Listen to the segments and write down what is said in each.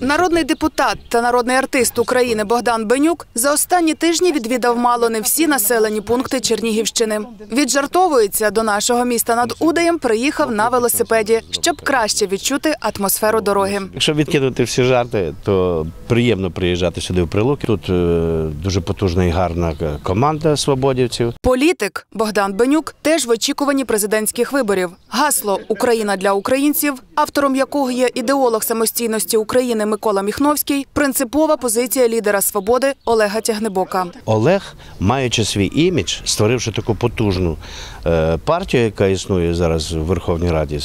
Народний депутат та народний артист України Богдан Бенюк за останні тижні відвідав мало не всі населені пункти Чернігівщини. Віджартовується до нашого міста над Удаєм. Приїхав на велосипеді, щоб краще відчути атмосферу дороги. Якщо відкинути всі жарти, то приємно приїжджати сюди в Прилуки. Тут е, дуже потужна і гарна команда свободівців. Політик Богдан Бенюк теж в очікуванні президентських виборів. Гасло Україна для українців, автором якого є ідеолог самостійності України Микола Міхновський, принципова позиція лідера свободи Олега Тягнебока. Олег, маючи свій імідж, створивши таку потужну е, партію, яка існує зараз в Верховній Раді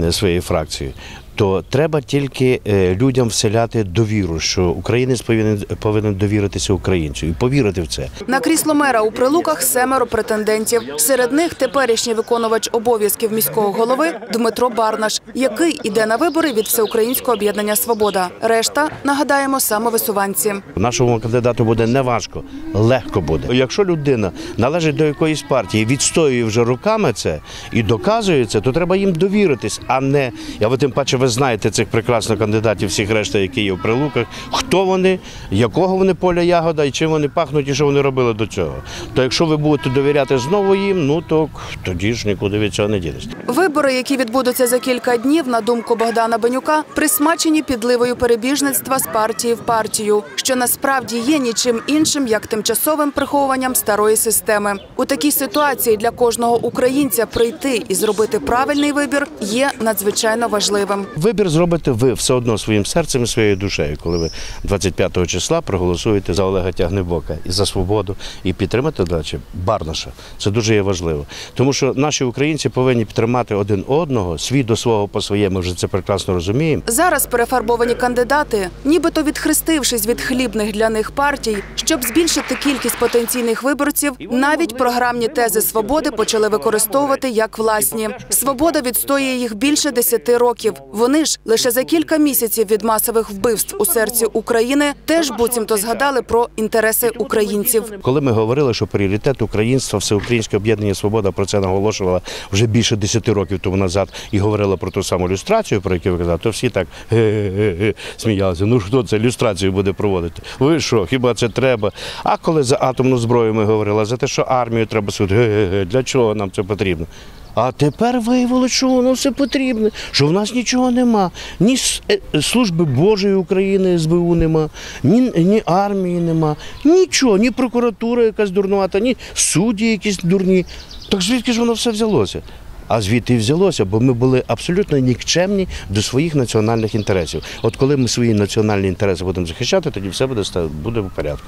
е, своєю фракцією. То треба тільки е, людям вселяти довіру, що українець повинен повинен довіритися українцю і повірити в це. На крісло мера у прилуках семеро претендентів. Серед них теперішній виконувач обов'язків міського голови Дмитро Барнаш, який іде на вибори від всеукраїнського об'єднання Свобода. Решта нагадаємо самовисуванці. Нашому кандидату буде неважко, легко буде. Якщо людина належить до якоїсь партії, відстоює вже руками це і доказує це, то треба їм довіритись, а не я тим паче ви знаєте цих прекрасних кандидатів, всіх решта, які є в прилуках, хто вони, якого вони поля ягода і чим вони пахнуть, і що вони робили до цього. То якщо ви будете довіряти знову їм, ну то тоді ж нікуди від цього не дінешся. Вибори, які відбудуться за кілька днів, на думку Богдана Бенюка, присмачені підливою перебіжництва з партії в партію, що насправді є нічим іншим, як тимчасовим приховуванням старої системи. У такій ситуації для кожного українця прийти і зробити правильний вибір є надзвичайно важливим. Вибір зробите ви все одно своїм серцем і своєю душею, коли ви 25 числа проголосуєте за Олега Тягнебока і за свободу, і підтримати далі Барнаша. Це дуже є важливо. Тому що наші українці повинні підтримати один одного, свій до свого по своєму, вже це прекрасно розуміємо. Зараз перефарбовані кандидати, нібито відхрестившись від хлібних для них партій, щоб збільшити кількість потенційних виборців, навіть програмні тези свободи почали використовувати як власні. Свобода відстоює їх більше десяти років. Вони ж лише за кілька місяців від масових вбивств у серці України теж буцімто згадали про інтереси українців. Коли ми говорили, що пріоритет українства, всеукраїнське об'єднання Свобода про це наголошувала вже більше 10 років тому назад і говорила про ту саму люстрацію, про яку ви казали, то всі так ге-ге-ге сміялися. Ну хто це люстрацію буде проводити? Ви що? Хіба це треба? А коли за атомну зброю ми говорили, за те, що армію треба ге-ге-ге, для чого нам це потрібно? А тепер виявилося, що воно все потрібне, що в нас нічого нема. Ні е, служби Божої України СБУ нема, ні, ні армії нема, нічого, ні прокуратура якась дурнувата, ні судді якісь дурні. Так звідки ж воно все взялося? А звідти взялося, бо ми були абсолютно нікчемні до своїх національних інтересів. От коли ми свої національні інтереси будемо захищати, тоді все буде буде в порядку.